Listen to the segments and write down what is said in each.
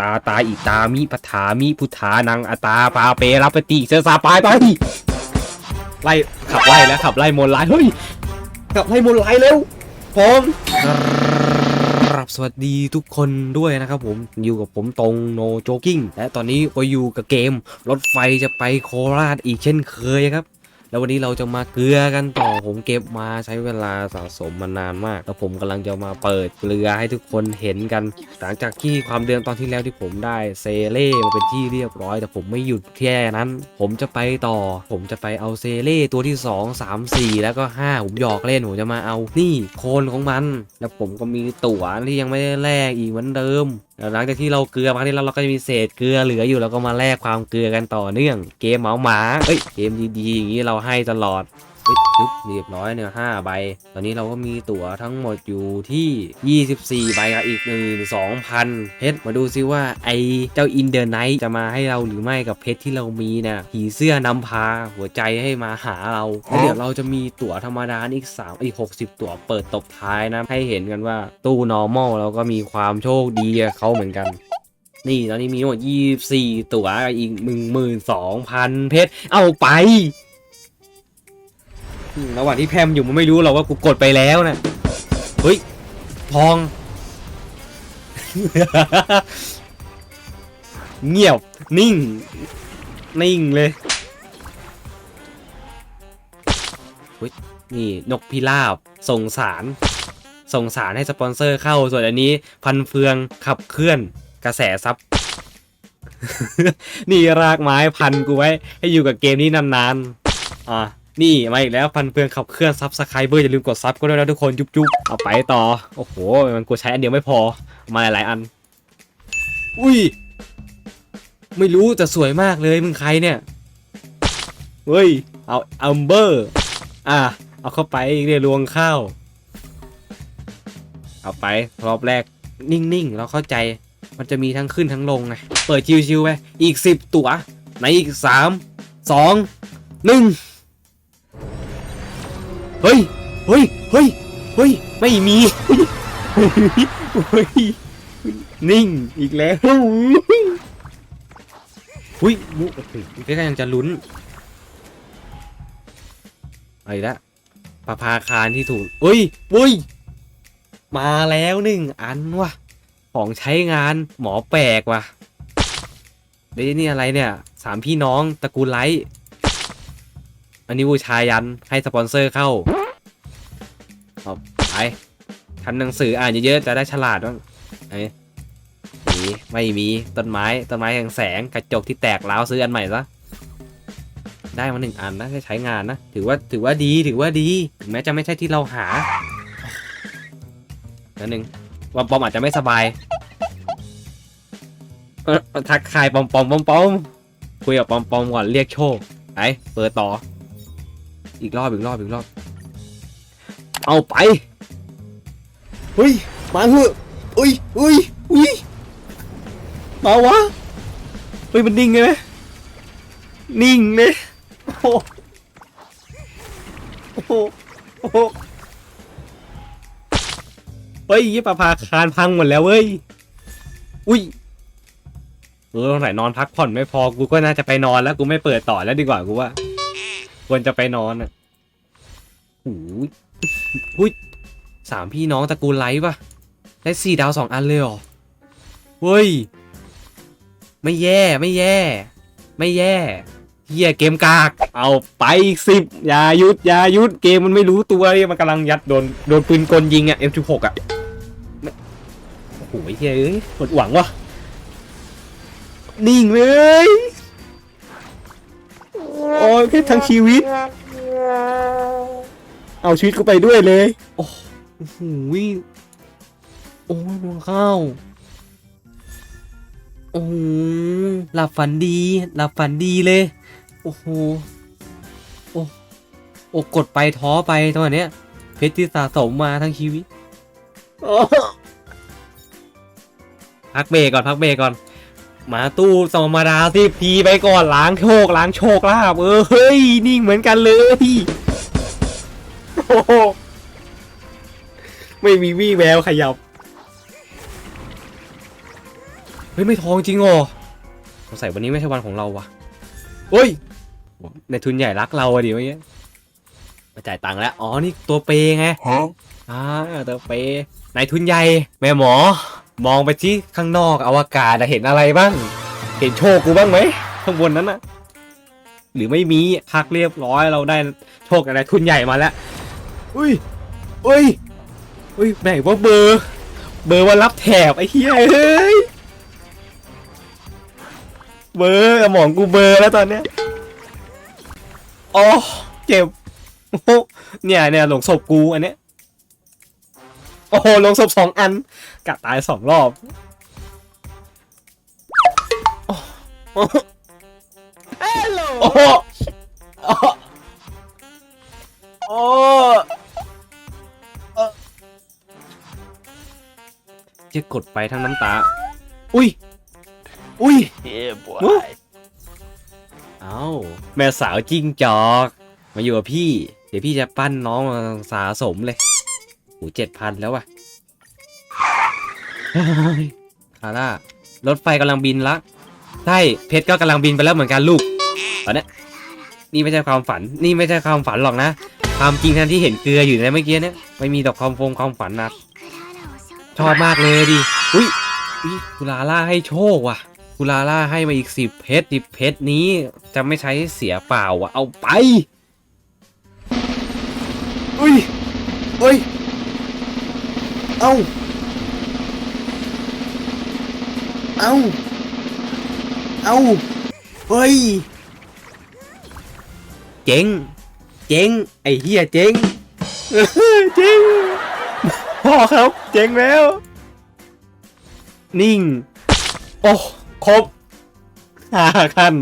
ตาตาอิตามิปถามิพุทธานังอตาปาเปรับปฏิเสสาปายไปไล่ขับไล่แล้วขับไล่มนต์ร้ายเฮ้ยขับไล่มนต์ร้ายเร็วพร้อมครับสวัสดีทุกคนด้วยนะครับผมอยู่กับผมตรงโนโจกิ้งและตอนนี้ก็อยู่กับเกม รถไฟจะไปโคราชอีกเช่นเคยครับ แล้ววันนี้เราจะมาเกลือกันต่อผมเก็บมาใช้เวลาสะสมมานานมาก แล้วผมกำลังจะมาเปิดเกลือให้ทุกคนเห็นกัน หลังจากที่ความเดือนตอนที่แล้วที่ผมได้เซเล่มาเป็นที่เรียบร้อย แต่ผมไม่หยุดแค่นั้น ผมจะไปต่อ ผมจะไปเอาเซเล่ตัวที่ 2 3 4 แล้วก็ 5 ผมหยอกเล่นผมจะมาเอานี่โคนของมัน แล้วผมก็มีตั๋วที่ยังไม่ได้แลกอีกเหมือนเดิม หลังจากที่เราเกลือมาที่แล้วเราก็จะมีเศษเกลือเหลืออยู่เราก็มาแลกความเกลือกันต่อเนื่อง เกมเหมาหมาเอ้ยเกมดีๆอย่างนี้เราให้ตลอด ฮ้ยปึ๊บเรียบร้อยเนี่ยห้าใบ ตอนนี้เราก็มีตั๋วทั้งหมดอยู่ที่ 24 ใบกับอีกหนึ่งสองพันเพชรมาดูซิว่าไอเจ้าอินเดอร์ไนท์จะมาให้เราหรือไม่กับเพชรที่เรามีเนี่ยผีเสื้อนำพาหัวใจให้มาหาเราแล้วเดี๋ยวเราจะมีตั๋วธรรมดาอีก3อีก 60 ตั๋วเปิดตบท้ายนะให้เห็นกันว่าตู้ normal เราก็มีความโชคดีกับเขาเหมือนกันนี่ตอนนี้มีทั้งหมด 24 ตั๋วกับอีก 12,000 เพชร เอาไปอืม ระหว่างที่แพมอยู่มันไม่รู้หรอกว่ากูกดไปแล้วนะเฮ้ยทอง เงียบ นิ่ง นิ่งเลยเฮ้ยนี่นกพิราบส่งสาร ส่งสารให้สปอนเซอร์เข้า ส่วนอันนี้พันเฟืองขับเคลื่อนกระแสซับนี่รากไม้พันกูไว้ ให้อยู่กับเกมนี้นานๆ อะ นี่มาอีกแล้วพันเฟืองขับเคลื่อนซับสไครเบอร์อย่าลืมกดซับก็ด้วยนะทุกคนจุ๊บๆเอาไปต่อ โอ้โห มันกูใช้อันเดียวไม่พอ มาหลายอัน อุ้ย ไม่รู้แต่สวยมากเลยมึงใครเนี่ย เฮ้ย เอาอัมเบอร์ อะ เอาเข้าไปเรียลวงข้าว เอาไปรอบแรกนิ่งๆ เราเข้าใจ มันจะมีทั้งขึ้นทั้งลงไง เปิดชิวๆไป อีก 10 ตัว ในอีก 3 2 1 เฮ้ย เฮ้ย เฮ้ย เฮ้ย ไม่มี เฮ้ย นิ่งอีกแล้วเฮ้ยมุโอ้โหแค่ยังจะลุ้นไอ้ละปลาพาคารที่ถูกเฮ้ยเฮ้ย มาแล้วหนึ่งอันวะของใช้งานหมอแปลกว่ะเดี๋ยวนี่อะไรเนี่ย สามพี่น้องตระกูลไลท์ อันนี้บูชายันให้สปอนเซอร์เข้าเอไปทำหนังสืออ่านเยอะๆจะได้ฉลาดบ้างไอ้มีไม่มีต้นไม้ต้นไม้แห่งแสงกระจกที่แตกร้าวซื้ออันใหม่ซะได้มาหนึ่งอันนะใช้งานนะ ถือว่าถือว่าดีถือว่าดีถึงแม้จะไม่ใช่ที่เราหานั่นหนึ่งปอมปอมอาจจะไม่สบายทักทายปอมปอมปอมปอมคุยกับปอมปอมก่อนเรียกโชคไปเปิดต่อ อีกรอบอีกรอบอีกรอบ เอาไปเฮ้ยมาเถอะอุ้ยอุ้ยอุ้ยมาวะเฮ้ยมันนิ่งเลยไหมนิ่งเลยโอ้โหโอ้โหโอ้โหเฮ้ยยี่ปะพาคารพังหมดแล้วเว้ยอุ้ยเออตรงไหนนอนพักผ่อนไม่พอกูก็น่าจะไปนอนแล้วกูไม่เปิดต่อแล้วดีกว่ากูว่า ควรจะไปนอนอะโอ้ยหุ้ยสามพี่น้องตระกูลไลท์ปะได้สี่ดาวสองอันเลยเหรอเฮ้ย ไม่แย่ไม่แย่ ไม่แย่เฮียเกมกาก เอาไปอีกสิบอย่าหยุดอย่าหยุดเกมมันไม่รู้ตัวเลยมันกำลังยัดโดนโดนปืนกลยิงอะ M16 อะไม่โอ้โหเฮียเอ้ยหมดหวังวะนิ่งเลย โอ้ยแค่ทั้งชีวิต เอาชีวิตกูไปด้วยเลย โอ้โหโอ้ยมองเข้า โอ้โหหลับฝันดี หลับฝันดีเลย โอ้โห โอ้โอ้กดไปท้อไปตอนเนี้ย เพชรที่สะสมมาทั้งชีวิตโอ้พักเบรกก่อนพักเบรกก่อน มาตู้ธรรมดาสิพีไปก่อนล้างโชคล้างโชคลาบเออเฮ้ยนิ่งเหมือนกันเลยโอ้โหไม่มีวี่แววขยับเฮ้ยไม่ทองจริงเหรอสงสัยวันนี้ไม่ใช่วันของเราวะเฮ้ยในทุนใหญ่รักเราอะดิเมื่อกี้มาจ่ายตังค์แล้ว อ๋อ นี่ตัวเปย์ไง Huh? อ่าตัวเปย์นายทุนใหญ่ แม่หมอ มองไปที่ข้างนอกอวกาศเห็นอะไรบ้าง เห็นโชคกูบ้างไหมข้างบนนั้นอะหรือไม่มีพักเรียบร้อยเราได้โชคอะไรทุนใหญ่มาแล้วอุ้ยอุ้ยอุ้ยไหนว่าเบอร์ เบอร์วันรับแถบไอ้เหี้ยเฮ้ยเบอร์สมองกูเบอร์แล้วตอนเนี้ยอ๋อเจ็บเนี่ยเนี่ยหลงศพกูอันเนี้ยโอ้โหหลงศพสองอัน กัดตายสองรอบโอ้โอ้โอ้โหโอ้โหโอ้โอ้จะกดไปทั้งน้ำตา อุ้ย อุ้ย Yeah, boy. เอ้าแม่สาวจิ้งจอก มาอยู่กับพี่ เดี๋ยวพี่จะปั้นน้องมาสาสมเลยโอ้เจ็ดพันแล้วว่ะเฮ้ย คาร่ารถไฟกำลังบินละใช่เพชรก็กำลังบินไปแล้วเหมือนกันลูกตอนนี้นี่ไม่ใช่ความฝัน นี่ไม่ใช่ความฝันหรอกนะความจริงทันที่เห็นเกลืออยู่ในเมื่อกี้เนี่ยไม่มีดอกความฟงความฝันนะชอบมากเลยดิอุ้ยอุ้ยกุลาล่าให้โชคว่ะกุลาล่าให้มาอีกสิบเพชรสิบเพชรนี้จะไม่ใช้เสียเปล่าอะเอาไปอุ้ยเฮ้ยเอ้า เอ้า เอ้า เฮ้ย เจ๋งเจ๋งไอ้เหี้ยเจ๋งเจ๋งพ่อครับ เจ๋งแล้ว นิ่ง โอ้ ครบห้าคัน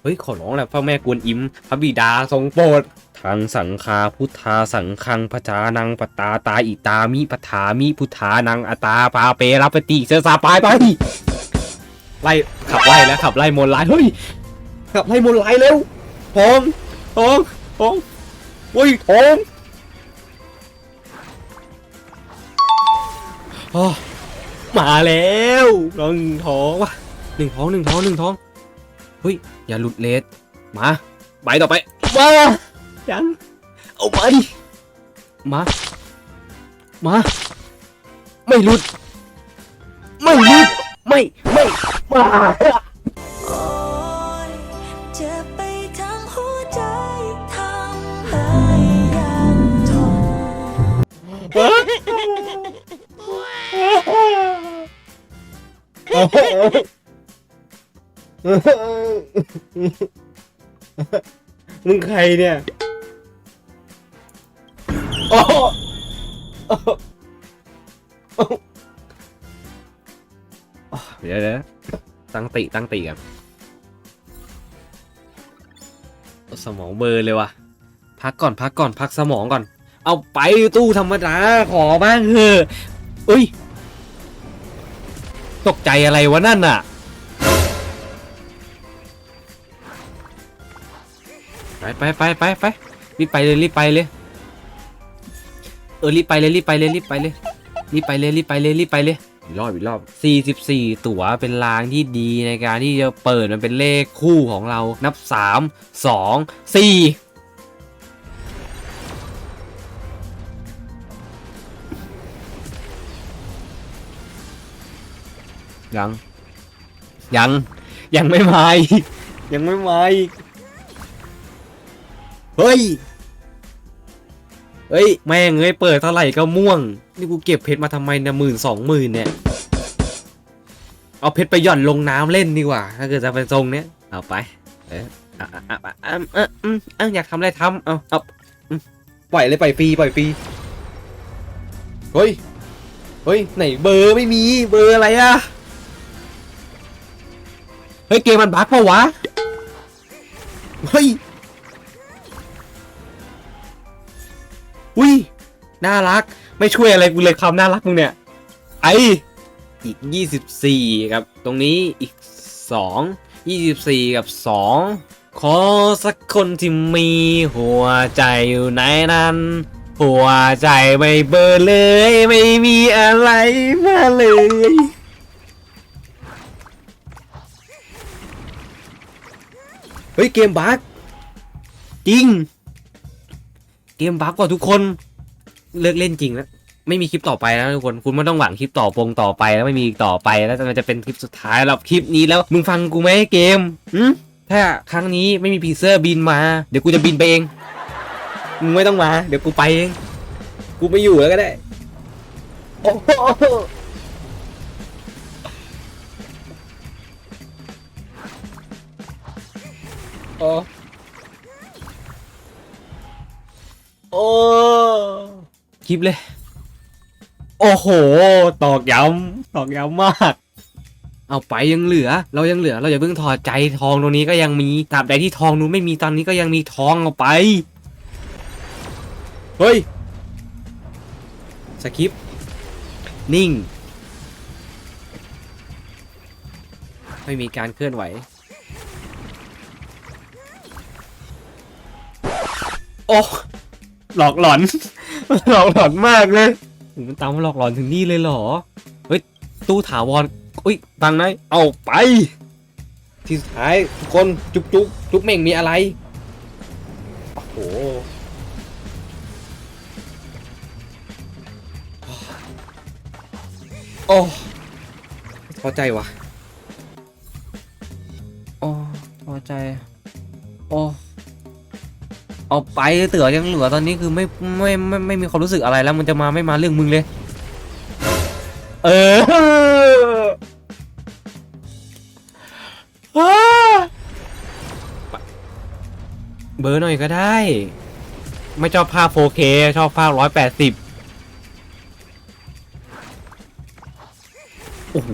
เฮ้ย ขอร้องแหละพระแม่กวนอิมพระบิดาทรงโปรด ทางสังคาพุทธาสังคังพจานังปตาตาอิตามิปถามิพุทธานังอตาปาเปรับปฏิเสสาปายไปไล่ขับไล่แล้วขับไล่มนต์ไล่เฮ้ยขับไล่มนต์ไล่เร็วทองทองทองเฮ้ยทองอ๋อมาแล้วลองหนึ่งท้องว่ะหนึ่งท้องหนึ่งท้องหนึ่งท้องเฮ้ยอย่าหลุดเลสมาใบต่อไปมา ยัง เอาไป มา มา ไม่หลุด ไม่หลุด ไม่ ไม่ มาโอ๊ยเจ็บไปทั้งหัวใจทำให้ยังทนมึงใครเนี่ยโอ้โหโอ้โหเดี๋ยวเดี๋ยวตั้งติตั้งติกันสมองเบลอร์เลยว่ะ พักก่อนพักก่อนพักสมองก่อน เอาไปตู้ธรรมดาขอบ้างเถอะเอ้ย ตกใจอะไรวะนั่นน่ะไปไปไปไปไปรีบไปเลยรีบไปเลย เออรีบไปเลยรีบไปเลยรีบไปเลยรีบไปเลยรีบไปเลยรีบไปเลยอีกรอบอีกรอบ 44 ตั๋วเป็นรางที่ดีในการที่จะเปิดมันเป็นเลขคู่ของเรานับ 3 2 4ยังยังยังไม่มาอีกยังไม่มาอีกเฮ้ย เฮ้ยแม่งเอ้ยเปิดเท่าไหร่ก็ม่วง นี่กูเก็บเพชรมาทำไมเนี่ยหมื่นสองหมื่นเนี่ย เอาเพชรไปหย่อนลงน้ำเล่นดีกว่า ถ้าเกิดจะเป็นทรงเนี้ย เอาไป เอออะอะอะอะอะอะอืมอะอยากทำอะไรทำเอาเอาปล่อยเลยปล่อยฟรีปล่อยฟรีเฮ้ย เฮ้ย ไหนเบอร์ไม่มีเบอร์อะไรอะเฮ้ย เกมมันบั๊กเปล่าวะ เฮ้ย อุ้ยน่ารัก ไม่ช่วยอะไรกูเลยความน่ารักมึงเนี่ย ไออีก 24กับ ตรงนี้อีก 2 24 กับ 2 ขอสักคนที่มีหัวใจอยู่ในนั้น หัวใจไม่เบลอเลย ไม่มีอะไรมาเลยเฮ้ย เกมบักจริง เกมบั๊กกว่าทุกคนเลิกเล่นจริงแล้วไม่มีคลิปต่อไปแล้วทุกคนคุณไม่ต้องหวังคลิปต่อปงต่อไปแล้วไม่มีอีกต่อไปแล้วมันจะเป็นคลิปสุดท้ายแล้วคลิปนี้แล้วมึงฟังกูไหมเกมหืมถ้าครั้งนี้ไม่มีพีเซอร์บินมา เดี๋ยวกูจะบินไปเองมึงไม่ต้องมา เดี๋ยวกูไปเองกูไม่อยู่แล้วก็ได้โอ้โหโอ้ โอ้คลิปเลย โอ้โห ตอกย้ำตอกย้ำมาก เอาไปยังเหลือ เรายังเหลือ เราอย่าเพิ่งถอดใจทองตรงนี้ก็ยังมีตราบใดที่ทองนู้นไม่มีตอนนี้ก็ยังมีทองเอาไป เฮ้ยสคริปต์นิ่ง ไม่มีการเคลื่อนไหวโอ้ หลอกหลอน หลอกหลอนมากเลยโอ้มันตามมาหลอกหลอนถึงนี่เลยเหรอ เฮ้ย ตู้ถาวรอุ้ยตังค์ไหนเอาไป ที่สุดท้ายทุกคนจุ๊บจุ๊บจุ๊บเม่งมีอะไร โอ้โหโอ้พอใจวะโอ้พอใจ โอ้ เอาไปเตือยังเหลือตอนนี้คือไม่ไม่ไม่ไม่มีความรู้สึกอะไรแล้วมันจะมาไม่มาเรื่องมึงเลย เอออ้าเบอร์หน่อยก็ได้ ไม่ชอบภาพ 4K ชอบภาพ 180 โอ้โห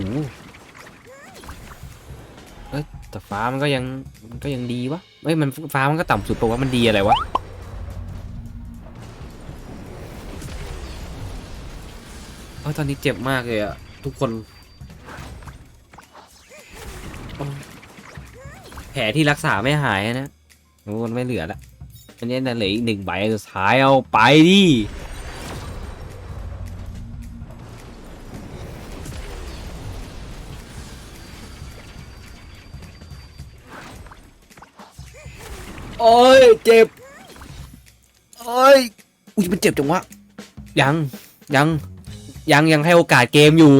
เอ้ยแต่ฟ้ามันก็ยังมันก็ยังดีวะ เอ้ยมันฟ้ามันก็ต่ำสุดปะว่ามันดีอะไรวะเออตอนนี้เจ็บมากเลยอะทุกคน แผลที่รักษาไม่หายนะโอ้มันไม่เหลือละอันนี้นะเหลืออีกหนึ่งใบสุดท้ายเอาไปดิ เจ็บโอ้ยอุ้ยมันเจ็บจังวะยังยังยังยังให้โอกาสเกมอยู่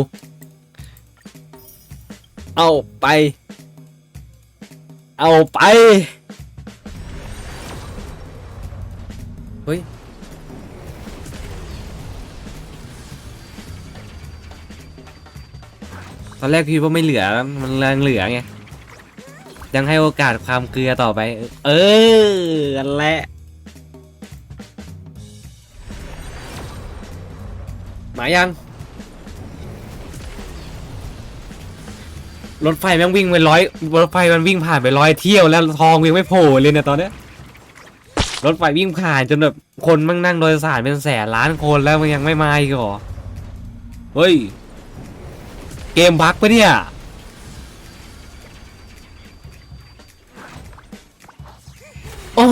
เอาไป เอาไป เฮ้ย ตอนแรกพี่ว่าไม่เหลือ มันยังเหลือไง ยังให้โอกาสความเกลือต่อไป เอออันแหละหมายัง รถไฟแม่งวิ่งไปร้อยรถไฟมันวิ่งผ่านไปร้อยเที่ยวแล้วทองยังไม่โผล่เลยเนี่ยตอนเนี้ยรถไฟวิ่งผ่านจนแบบคนมั่งนั่งโดยสารเป็นแสนล้านคนแล้วมันยังไม่มาอีกเหรอ เฮ้ย เกมบั๊กปะเนี่ย โอ้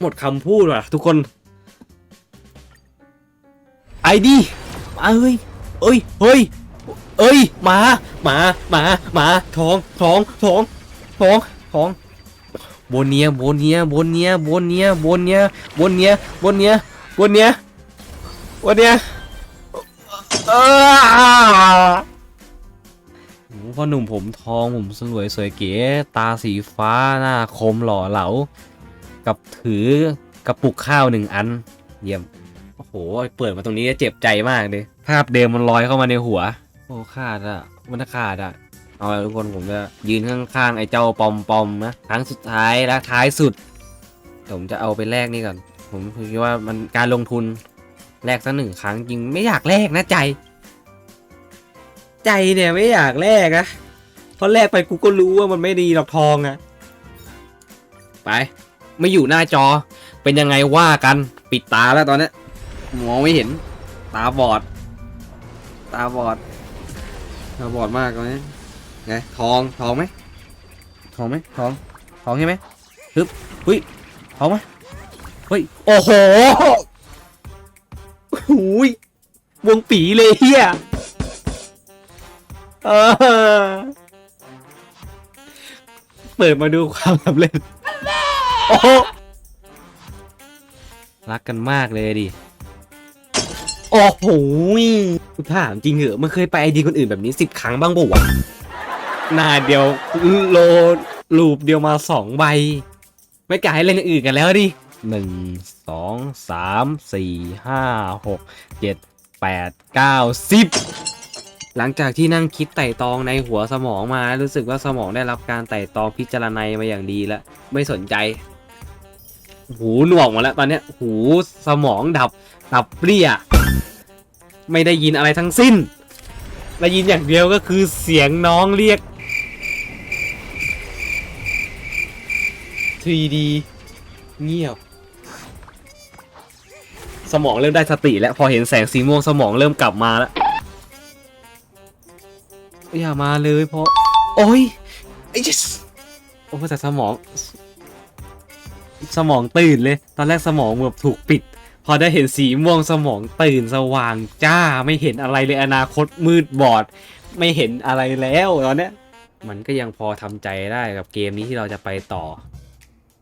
หมดคำพูดว่ะทุกคนไอดีมาเฮ้ยเอ้ยเฮ้ยเอ้ยมามามามาทองทองทองทองทองบนเนี้ยบนเนี้ยบนเนี้ยบนเนี้ยบนเนี้ยบนเนี้ยบนเนี้ยบนเนี้ยบนเนี้ยเออ โอ้พ่อหนุ่มผมทองผมสวยสวยเก๋ตาสีฟ้าหน้าคมหล่อเหลา กับถือกระปุกข้าวหนึ่งอัน เยี่ยม โอ้โห เปิดมาตรงนี้เจ็บใจมากเลยภาพเดิมมันลอยเข้ามาในหัว โอ้ขาดอะ มันขาดอะ เอาละทุกคนผมจะยืนข้างๆไอ้เจ้าปอมปอมนะครั้งสุดท้ายและท้ายสุด ผมจะเอาไปแลกนี่ก่อน ผมคิดว่ามันการลงทุนแลกสักหนึ่งครั้งจริงไม่อยากแลกนะใจ ใจเนี่ยไม่อยากแลกนะเพราะแลกไปกูก็รู้ว่ามันไม่ดีหรอกทองอะไป ไม่อยู่หน้าจอ เป็นยังไงว่ากันปิดตาแล้วตอนนี้มองไม่เห็น ตาบอด ตาบอด ตาบอดมากตอนนี้ไงทองทองไหมทองไหมทองทองใช่ไหมฮึบเฮ้ยเอาไหมเฮ้ยโอ้โหหูยวงปีเลยเฮีย เออเปิดมาดูความสำเร็จโอ้โหรักกันมากเลยดิ โอ้โหกูถามจริงเหอะมันเคยไปไอดีคนอื่นแบบนี้สิบครั้งบ้างปะวะหนาเดียวโลลูปเดียวมาสองใบ ไม่กล้าให้เล่นอย่างอื่นกันแล้วดิหนึ่งสองสามสี่ห้าหกเจ็ดแปดเก้าสิบ หลังจากที่นั่งคิดไต่ตองในหัวสมองมา รู้สึกว่าสมองได้รับการไต่ตองพิจารณามาอย่างดีแล้ว ไม่สนใจ หูหนวกหมดแล้วตอนเนี้ย หูสมองดับดับเปรี้ย ไม่ได้ยินอะไรทั้งสิ้นได้ยินอย่างเดียวก็คือเสียงน้องเรียก 3D เงียบ สมองเริ่มได้สติแล้ว พอเห็นแสงสีม่วงสมองเริ่มกลับมาแล้ว อย่ามาเลยเพราะ โอ้ยไอ้ yes โอ้แต่สมอง สมองตื่นเลย ตอนแรกสมองแบบถูกปิด พอได้เห็นสีม่วงสมองตื่นสว่างจ้าไม่เห็นอะไรเลยอนาคตมืดบอด ไม่เห็นอะไรแล้วตอนเนี้ยมันก็ยังพอทำใจได้กับเกมนี้ที่เราจะไปต่อ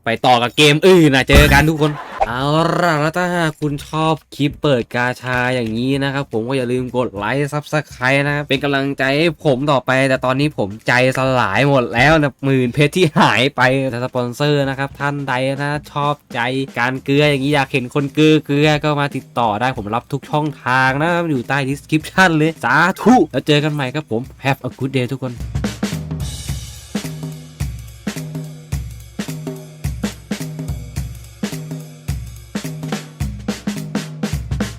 ไปต่อกับเกมอื่นนะเจอกันทุกคน เอาล่ะแล้วถ้าคุณชอบคลิปเปิดกาชาอย่างนี้นะครับ ผมก็อย่าลืมกดไลค์ซับสไครต์นะครับเป็นกำลังใจให้ผมต่อไป แต่ตอนนี้ผมใจสลายหมดแล้วนะหมื่นเพชรที่หายไปแต่สปอนเซอร์นะครับท่านใดนะชอบใจการเกลืออย่างนี้อยากเห็นคนเกลือเกลือก็มาติดต่อได้ผมรับทุกช่องทางนะครับอยู่ใต้ description เลยสาธุแล้วเจอกันใหม่ครับผม Have a good day ทุกคน